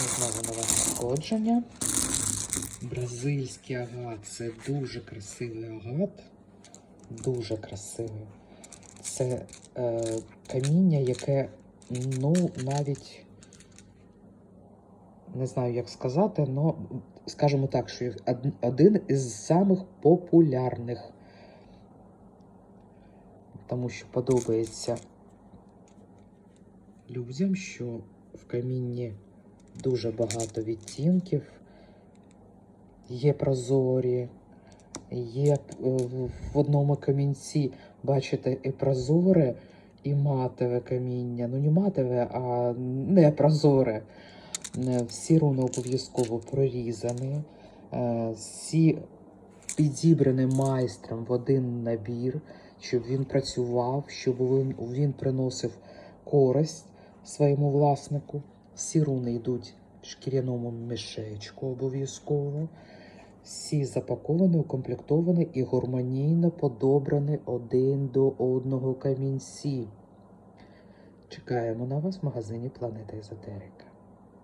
знову нове надходження. Бразильський агат. Це дуже красивий агат. Дуже красивий. Це е, каміння, яке, ну, навіть не знаю, як сказати, але скажімо так, що од- один із самих популярних. Тому що подобається людям, що в камінні дуже багато відтінків, є прозорі, є е, в одному камінці, бачите, і прозоре, і матове каміння. Ну, не матове, а не прозоре. Е, Всі руни обов'язково прорізані, е, всі підібрані майстром в один набір, щоб він працював, щоб він, він приносив користь своєму власнику. Всі руни йдуть в шкіряному мішечку обов'язково. Всі запаковані, укомплектовані і гармонійно подобрані один до одного камінці. Чекаємо на вас в магазині Планета Езотерика.